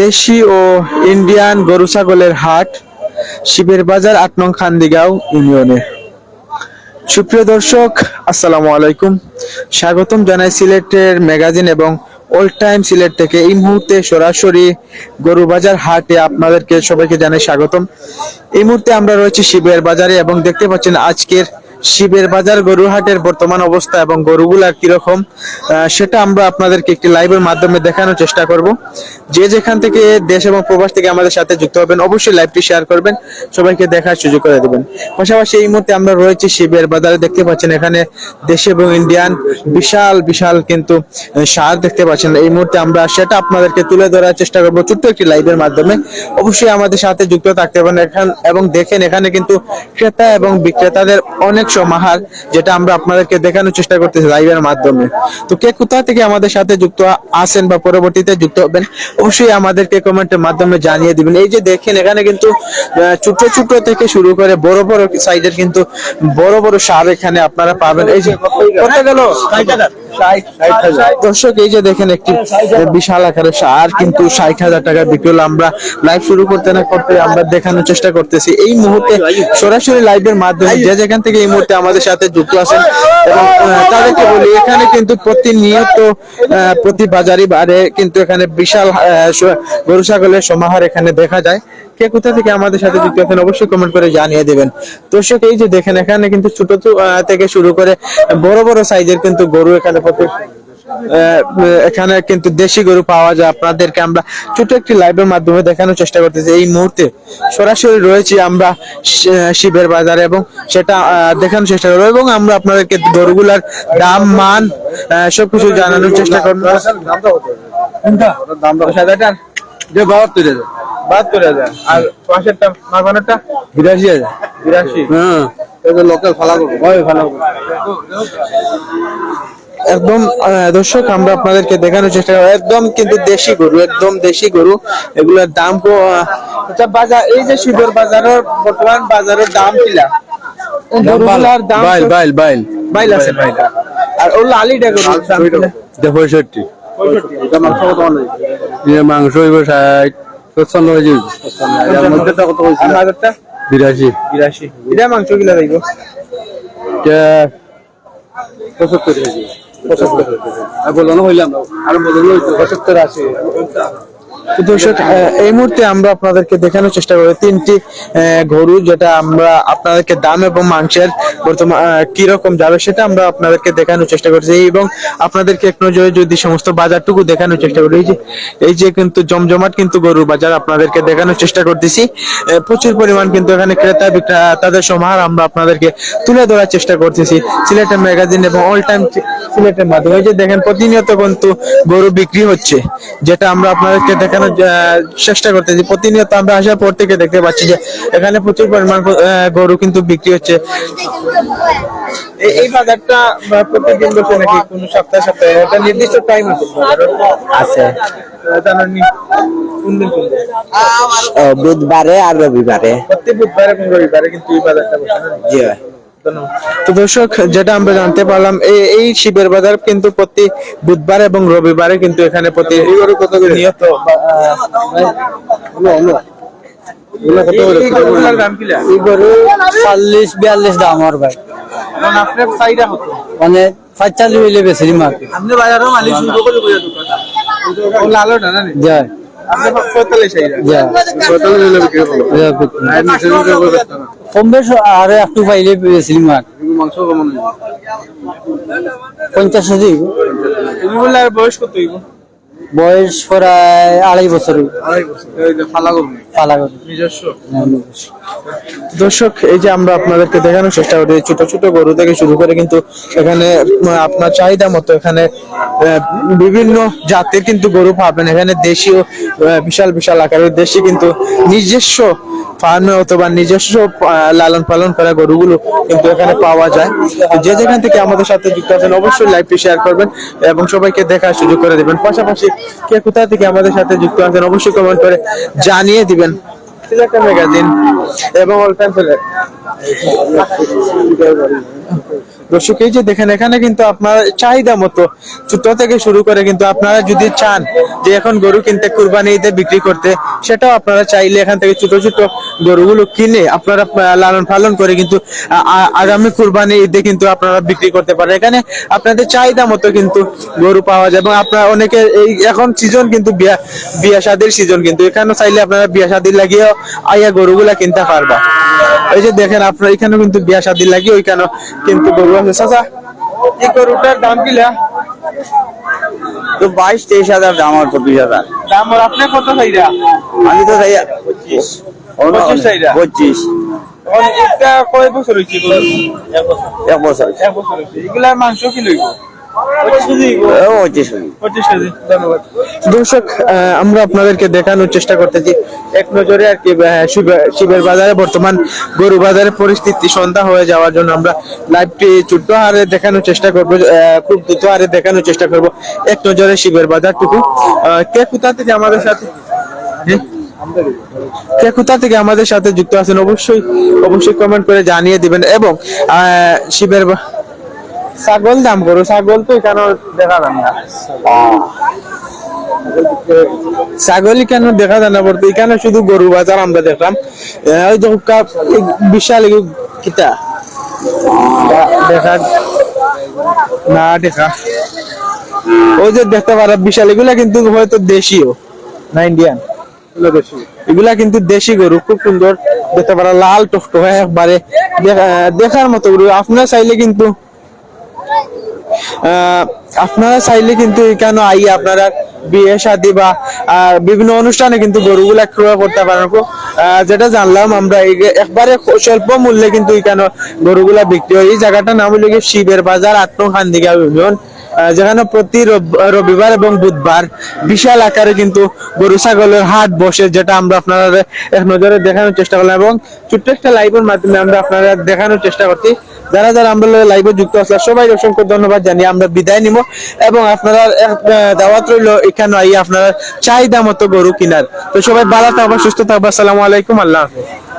দেশি ও ইন্ডিয়ান গরু ছাগলের হাট, শিবের বাজার আট নং খান্দিগাঁও ইউনিয়নে। সুপ্রিয় দর্শক, আসসালামু আলাইকুম। স্বাগতম জানাই সিলেটের ম্যাগাজিন এবং অল টাইম সিলেট থেকে। এই মুহূর্তে সরাসরি গরু বাজার হাটে আপনাদেরকে সবাইকে জানাই স্বাগতম। এই মুহূর্তে আমরা রয়েছি শিবের বাজারে এবং দেখতে পাচ্ছেন আজকের শিবের বাজার গরু হাটের বর্তমান অবস্থা এবং গরুগুলা কীরকম সেটা আমরা আপনাদেরকে একটি লাইভের মাধ্যমে দেখানোর চেষ্টা করব। যে যেখান থেকে দেশ এবং প্রবাস থেকে আমাদের সাথে যুক্ত হবেন, অবশ্যই লাইভটি শেয়ার করবেন, সবাইকে দেখার সুযোগ করে দেবেন। পাশাপাশি এই মুহূর্তে আমরা রয়েছি শিবের বাজারে, দেখতে পাচ্ছেন এখানে দেশি এবং ইন্ডিয়ান বিশাল বিশাল কিন্তু সার দেখতে পাচ্ছেন। এই মুহূর্তে আমরা সেটা আপনাদেরকে তুলে ধরার চেষ্টা করব ছোট্ট একটি লাইভের মাধ্যমে। অবশ্যই আমাদের সাথে যুক্ত থাকতে পারেন, এখান এবং দেখেন এখানে কিন্তু ক্রেতা এবং বিক্রেতাদের অনেক সমাহার যেটা আমরা আপনাদেরকে দেখানোর চেষ্টা করতেছি লাইভের মাধ্যমে। তো কে কোথা থেকে আমাদের সাথে যুক্ত আছেন বা পরবর্তীতে যুক্ত হবেন, অবশ্যই আমাদেরকে কমেন্টের মাধ্যমে জানিয়ে দিবেন। এই যে দেখেন, এখানে কিন্তু ছোট ছোট থেকে শুরু করে বড় বড় সাইজের কিন্তু বড় বড় সার এখানে আপনারা পাবেন। এই যে, কত গেল? দর্শক, এই যে দেখেন একটি বিশাল আকারের সার, কিন্তু ষাট হাজার টাকা বিক্রি হলো আমরা লাইভ শুরু করতে না করতে আমরা দেখানোর চেষ্টা করতেছি। এই মুহূর্তে সরাসরি লাইভের মাধ্যমে যে যেখান থেকে এই মুহূর্তে আমাদের সাথে যুক্ত আছেন, এবং তাদেরকে বলি, এখানে কিন্তু প্রতিনিয়ত প্রতি বাজারি বারে কিন্তু এখানে বিশাল গরু, ছাগলের সমাহার এখানে দেখা যায়। কে কোথা থেকে আমাদের সাথে যুক্ত আছেন অবশ্যই কমেন্ট করে জানিয়ে দেবেন। দর্শক এই যে দেখেন এখানে কিন্তু ছোট থেকে শুরু করে বড় বড় সাইজের কিন্তু গরু এখানে প্রতি এখানে কিন্তু দেশি গরু পাওয়া যায়। আপনাদেরকে আমরা ছোট একটি লাইভের মাধ্যমে দেখানোর চেষ্টা করতেছি। এই মুহূর্তে সরাসরি রয়েছি আমরা শিবের বাজারে এবং সেটা দেখানোর চেষ্টা করব এবং আমরা আপনাদেরকে গরুগুলার দাম মান সবকিছু জানানোর চেষ্টা করব। যে বাহাত্তর হাজার। আর পাশেরটা বিরাশি হাজার। বিরাশি। হ্যাঁ। লোকাল ফালা করব। হয় ভালো একদম দর্শক আমরা আপনাদেরকে দেখানোর চেষ্টা করব। একদম কিন্তু দেশি গরু একদম দেশি গরু। এগুলোর দাম বাজার এই যে শিবর বাজারের বর্তমান বাজারের দাম কিলা? গরুগুলার দাম বাইল বাইল বাইল বাইল আছে আর ও লালিটা গরু পঁয়ষট্টি। এটা মাংস হইব ষাট। হয়েছিল বাজারটা বিরাশি। বিরাশি। এটা মাংস কিলা যাইব পঁচাত্তর কেজি। পঁচাত্তর। আর বলানো হইলাম আর বলানো পঁচাত্তর আশি। দর্শক এই মুহূর্তে আমরা আপনাদেরকে দেখানোর চেষ্টা করি তিনটি গরু যেটা আমরা আপনাদেরকে দাম এবং মাংসের বর্তমান কীরকম যাবে সেটা আমরা আপনাদেরকে দেখানোর চেষ্টা করছি এবং আপনাদেরকে এক নজরে যদি সমস্ত বাজারটুকু দেখানোর চেষ্টা করি, এই যে এই যে কিন্তু জমজমাট কিন্তু গরুর বাজার আপনাদেরকে দেখানোর চেষ্টা করতেছি। প্রচুর পরিমাণ কিন্তু এখানে ক্রেতা বিক্রেতাদের সমাহার আমরা আপনাদেরকে তুলে ধরার চেষ্টা করতেছি। সিলেটের ম্যাগাজিন এবং অল টাইম সিলেটের মাধ্যমে। যে দেখেন, প্রতিনিয়ত কিন্তু গরু বিক্রি হচ্ছে, যেটা আমরা আপনাদেরকে দেখানোর চেষ্টা করতেছি। প্রতিনিয়ত আমরা আসার পর থেকে দেখতে পাচ্ছি যে এখানে প্রচুর পরিমাণ গরু কিন্তু বিক্রি হচ্ছে। এই- বাজারটা প্রতিদিন বসে নাকি কোন সপ্তাহে সপ্তাহে? এটা নির্দিষ্ট টাইম আছে বুধবারে আর রবিবারে। প্রতি বুধবারে এবং রবিবারে কিন্তু এই বাজারটা বসে। তো দর্শক যেটা আমরা জানতে পারলাম এই শিবের বাজার কিন্তু প্রতি বুধবার এবং রবিবারে কিন্তু এখানে প্রতি নিয়ত চল্লিশ বিয়াল্লিশ দাম আর ভাই? মানে বেশি আপনি মালিক লালো না কম বেশ আর একটু পাইলে মাংস কেমন পঞ্চাশ কেজি বয়স কত হইব? বয়স প্রায় আড়াই বছর। আড়াই এই যে ফালা করব পালা করে নিজস্ব। দর্শক এই যে আমরা আপনাদেরকে দেখানোর চেষ্টা করি ছোট ছোট গরু থেকে শুরু করে কিন্তু এখানে আপনার চাহিদা মতো এখানে বিভিন্ন জাতের কিন্তু গরু পাবেন। এখানে দেশীয় বিশাল বিশাল আকারের দেশি কিন্তু নিজস্ব ফার্মে অথবা নিজস্ব লালন পালন করা গরুগুলো কিন্তু এখানে পাওয়া যায়। যে যেখান থেকে আমাদের সাথে যুক্ত আছেন, অবশ্যই লাইভটি শেয়ার করবেন এবং সবাইকে দেখার সুযোগ করে দিবেন। পাশাপাশি কে কোথা থেকে আমাদের সাথে যুক্ত আছেন, অবশ্যই কমেন্ট করে জানিয়ে দিবেন। ম্যাগাজিন এবং অল টাইম দর্শক এই যে দেখেন, এখানে কিন্তু আপনার চাহিদা মতো ছোট থেকে শুরু করে কিন্তু আপনারা যদি চান যে এখন গরু কিনতে, কুরবানি ঈদে বিক্রি করতে, সেটাও আপনারা চাইলে এখান থেকে ছোট ছোট গরুগুলো কিনে আপনারা লালন পালন করে কিন্তু আগামী কুরবানি ঈদে কিন্তু আপনারা বিক্রি করতে পারেন। এখানে আপনাদের চাহিদা মতো কিন্তু গরু পাওয়া যায় এবং আপনারা অনেকে এই এখন সিজন কিন্তু বিয়া বিয়া শাদির সিজন কিন্তু এখানে চাইলে আপনারা বিয়া শাদির লাগিয়েও আইয়া গরুগুলা কিনতে পারবা। এই যে দেখেন আপনারা এখানেও কিন্তু বিয়া শাদির লাগিয়ে ওইখানে কিন্তু গরু আছে। চাচা এই গরুটার দাম কিলা? তো বাইশ তেইশ হাজার দাম আর চব্বিশ হাজার। দাম আপনি কত চাইরা আমি তো চাই পঁচিশ। চাইরা? পঁচিশ। কয় বছর হয়েছে এক বছর। এক বছর এগুলার মাংস কি লইব? দর্শক আমরা আপনাদেরকে দেখানোর চেষ্টা করতেছি। এক নজরে আর কি শিবের বাজারে বর্তমান গরু বাজারের পরিস্থিতি সন্ধ্যা হয়ে যাওয়ার জন্য আমরা লাইভটি ছোট্ট হারে দেখানোর চেষ্টা করব খুব দ্রুত হারে দেখানোর চেষ্টা করব। এক নজরে শিবের বাজারটুকু। কে কোথা থেকে আমাদের সাথে? কে কোথা থেকে আমাদের সাথে যুক্ত আছেন? অবশ্যই অবশ্যই কমেন্ট করে জানিয়ে দিবেন এবং আহ, শিবের বা- ছাগল দাম করো ছাগল তো এখানে দেখা যায় না। ছাগলই কেন দেখা যায় না? বলতে এখানে শুধু গরু বাজার আমরা দেখলাম। বিশাল কিতা? দেখা না, দেখা। ওই যে দেখতে পারা বিশাল, এগুলা কিন্তু হয়তো দেশীয়, না ইন্ডিয়ান? এগুলা কিন্তু দেশি গরু, খুব সুন্দর। দেখতে পারা লাল টকটকে একবারে। দেখা- দেখার মতো গরু। আপনারা চাইলে কিন্তু আপনারা চাইলে কিন্তু এখানে আই আপনারা বিয়ে, শাদী বা বিভিন্ন অনুষ্ঠানে কিন্তু গরুগুলা ক্রয় করতে পারেন যেটা জানলাম আমরা একবারে স্বল্প মূল্যে কিন্তু এখানে গরুগুলা বিক্রি হয়। এই জায়গাটার নাম হলো শিবের বাজার আটনো খান্দিগা ইউনিয়ন যেখানে প্রতি রব- রবিবার এবং বুধবার বিশাল আকারে কিন্তু গরু ছাগলের হাট বসে, যেটা আমরা আপনারা এক নজরে দেখানোর চেষ্টা করলাম। এবং ছোট্ট একটা লাইভের মাধ্যমে আমরা আপনারা দেখানোর চেষ্টা করছি। যারা যারা আমরা লাইভে যুক্ত আছে সবাই অসংখ্য ধন্যবাদ জানি আমরা বিদায় নিব। এবং আপনারা দাওয়াত রইল এখানে আই আপনারা চাহিদা মতো গরু কিনার। তো সবাই ভালো থাকবা, সুস্থ থাকবা। আসসালামু আলাইকুম, আল্লাহ হাফেজ।